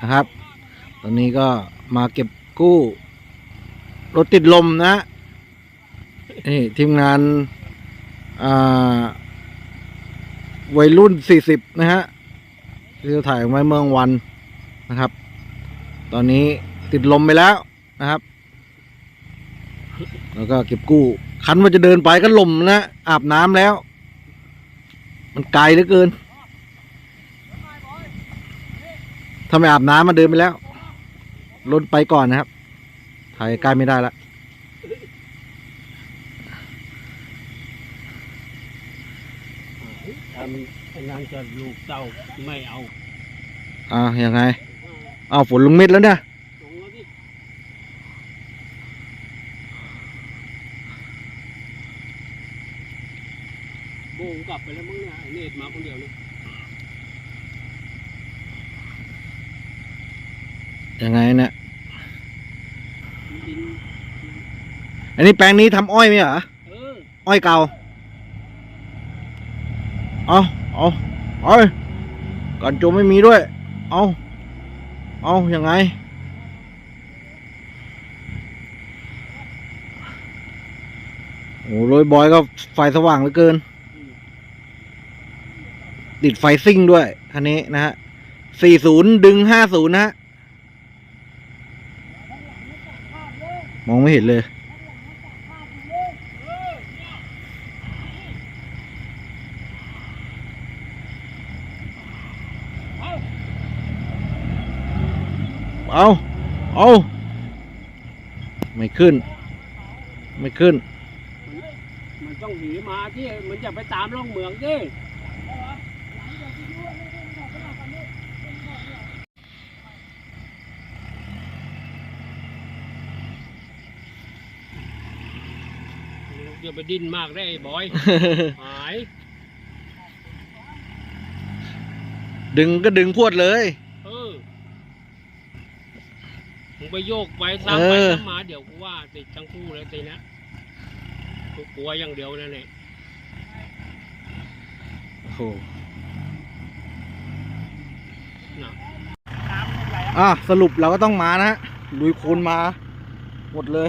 นะครับ ตอนนี้ก็มาเก็บกู้ รถติดลมนะนี่ทีมงานวัยรุ่นสี่สิบนะฮะที่เราถ่ายไว้เมื่อวันนะครับ ตอนนี้ติดลมไปแล้วนะครับ แล้วก็เก็บกู้ คันว่าจะเดินไปก็ลมนะอาบน้ำแล้ว มันไกลเหลือเกิน ถ้าไม่อาบน้ำมาเดินไปแล้วรถไปก่อนนะครับ ถ่ายใกล้ไม่ได้ละทำอันนั้นจะลูกเต้าไม่เอาอ่ายังไงอ้าวฝนลงเม็ดแล้วเนี่ยลงแล้วดิโบงกลับไปแล้วมั้งเนี่ยไอ้เนตรมาคนเดียวเลย ยังไงเนี่ยอันนี้แปลงนี้ทำอ้อยไหมเหรอ เอออ้อยเก่า เอาเอาเอาก่อนจมไม่มีด้วย เอาเอายังไง โอ้โรยบอยก็ไฟสว่างเหลือเกิน ติดไฟซิ่งด้วยคันนี้นะฮะสี่ศูนย์ดึงห้าศูนย์นะฮะ มองไม่เห็นเลย เอาเอาไม่ขึ้น ไม่ขึ้น มันต้องหนีมาที่มันจะไปตามล่องเมืองที่ อย่าไปดิ้นมากได้ไอ้บอย หาย ดึงก็ดึงพวดเลย เออมึงไปโยกไปซ้ำไปเออ ซ้ำมาเดี๋ยวกูว่าติดทั้งคู่เลยตีนะกูกลัวอย่างเดียวนั่นแหละโอ้โหน่ะอะสรุปเราก็ต้องมานะฮะลุยโคลนมา หมดเลย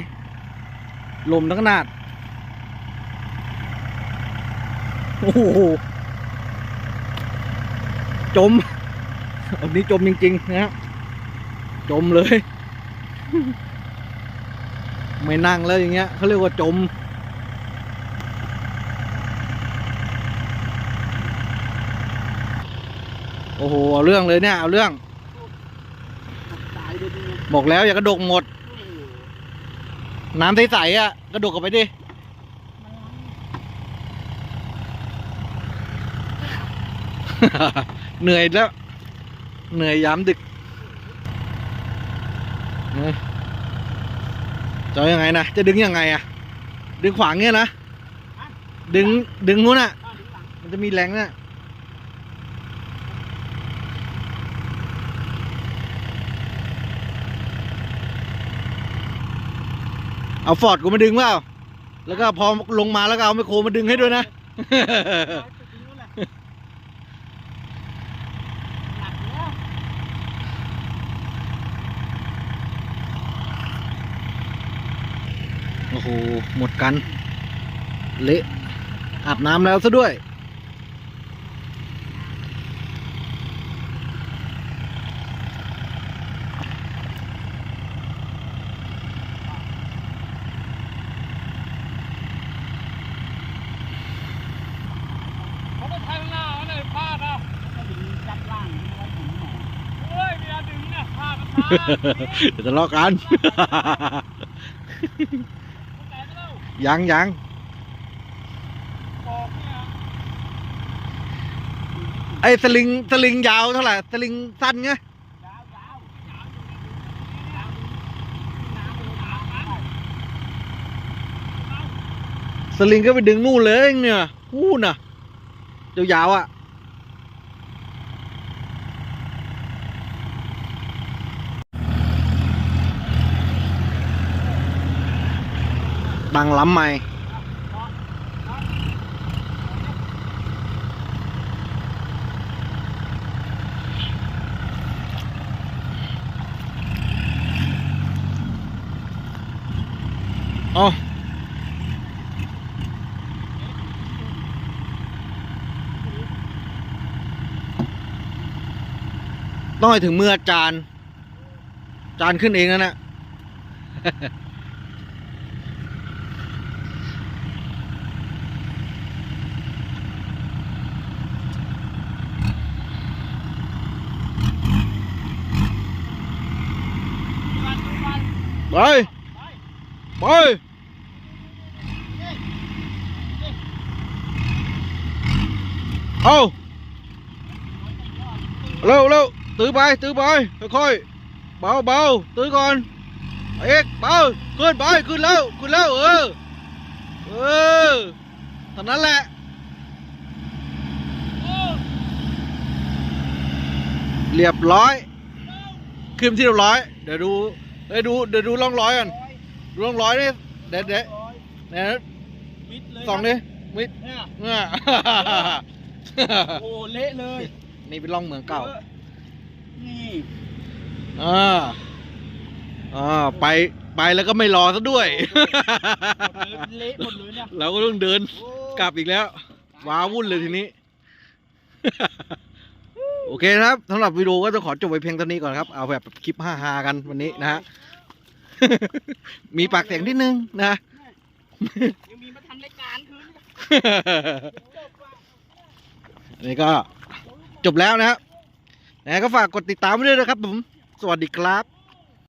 ลมทั้งขนาด โอ้โห จมอันนี้จมจริงๆนะฮะจมเลย ไม่นั่งแล้วอย่างเงี้ยเขาเรียกว่าจม โอ้โหเอาเรื่องเลยเนี่ย เอาเรื่องตายเลยมึงบอกแล้วอย่ากระดกหมด น้ำใสๆอะ กระดกออกไปดิ เหนื่อยแล้ว เหนื่อยยามดึกเอ้ยจะยังไงนะ จะดึงยังไงอะดึงขวางเงี้ยนะ ดึง ดึงนู้นอะมันจะมีแรงนะเอาฟอร์ดกูมาดึงเปล่า แล้วก็พอลงมาแล้วก็เอาไมโครมาดึงให้ด้วยนะ อ้โห หมดกัน เละ อาบน้ำแล้วซะด้วย เขาไปทางหน้าเขาเลยพลาดอะจับล่างเฮ้ยเมียดึงเนี่ยพลาดมันพลาด เดี๋ยวทะเลาะกัน ยังยังไอ้สลิงสลิงยาวเท่าไหร่สลิงสั้นไงยาวยาวยาวอยู่ในนี้ยสลิงก็ไปดึงนู่นเลยเนี่ยนู่นน่ะยาวๆอะ ตั้งล้ำใหม่เอาต้องให้ถึงเมื่อจานจานขึ้นเองแล้วนะ ไป ไป เอาเร็วเร็วตื้อไปตื้อไปค่อยๆเบาเบาตื้อก่อนเอกเบาขึ้นไปขึ้นแล้วขึ้นแล้วเออเออเท่านั้นแหละเรียบร้อยขึ้นที่เรียบร้อย เดี๋ยวดู เดี๋ยวดูเดี๋ยวดูร่องรอยก่อนดูร่องรอยนี่เดี๋ยวเดี๋ยวเดี๋ยวมิดเลยส่องดิมิดเนี่ยเนี่ยโอ้เละเลย นี่เป็นร่องเหมืองเก่า นี่อ่าอ่าไปไปแล้วก็ไม่รอซะด้วยเละหมดเลยเนี่ยเราก็ต้องเดินกลับอีกแล้วว้าวุ่นเลยทีนี้ โอเคครับสำหรับวิดีโอก็จะขอจบไว้เพียงเท่านี้ก่อนครับ เอาแบบคลิปฮาๆกันวันนี้นะฮะ มีปากเสียงนิดนึงนะ ยังมีมาทำรายการคืนอันนี้ก็จบแล้วนะครับนะก็ฝากกดติดตามไว้ด้วยนะครับผม สวัสดีครับ